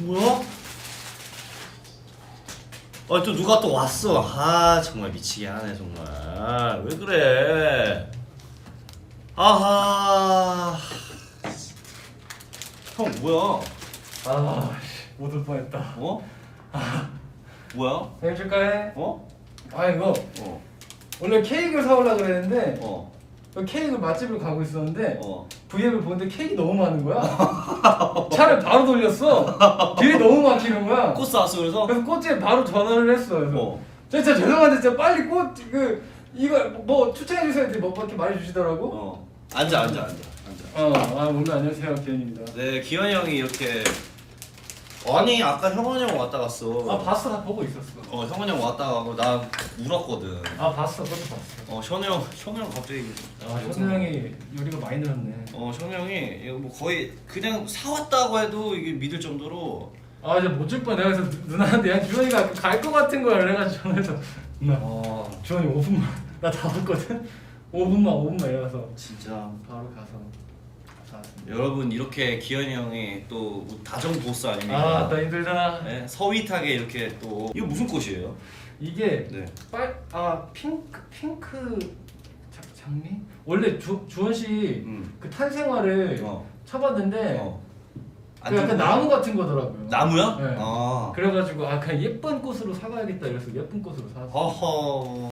뭐야? 아, 또 누가 또 왔어. 아, 정말 미치게 하네, 정말. 왜 그래? 아하. 형, 뭐야? 아 못 올 뻔했다 어? 뭐야? 생일 축하해 어? 아 이거 어, 원래 케이크를 사오려고 그랬는데 어, 그 케이크 맛집을 가고 있었는데 어. V앱을 보는데 케이크 너무 많은 거야 차를 바로 돌렸어 길이 너무 막히는 거야 꽃 사왔어, 그래서? 그래서 꽃집에 바로 전화를 했어 그래서 어. 저 진짜 죄송한데 진짜 빨리 꽃 그 이거 뭐 추천해 주세요 했더니 뭐 이렇게 말해 주시더라고 어. 앉아, 앉아, 앉아. 앉아. 어 아 오늘 안녕하세요 기현입니다 네, 기현이 형이 이렇게. 아니, 아까 형원이 형 왔다 갔어. 아 봤어 나 보고 있었어 어, 형원이 형 왔다 가고 나 울었거든. 아 봤어 그것도 봤어 어, 현우 형, 현우 형 갑자기. 아 현우 형이 요리가 많이 늘었네 어, 현우 형이 이거 뭐 거의 그냥 사왔다고 해도 이게 믿을 정도로. 아 이제 못 줄 뻔. 내가 그래서 누- 누나한테 야 주원이가 갈 것 같은 거야 그래가지고 전화해서 누나 어, 주원이 5분만 나다 왔거든 5분만 5분만 이래서 진짜. 바로 가서 여러분 이렇게 기현이 형이 또 다정 보스 아닙니까? 아나 힘들다 네, 서윗하게 이렇게 또 이거 무슨 꽃이에요? 이게 네. 빨 아 핑크 핑크 자, 장미 원래 주, 주원 씨 음. 그 탄생화를 어. 쳐봤는데 어. 그 약간 나무 같은 거더라고요 나무야? 네. 아. 그래가지고 아 그냥 예쁜 꽃으로 사가야겠다 이래서 예쁜 꽃으로 사왔어 허허.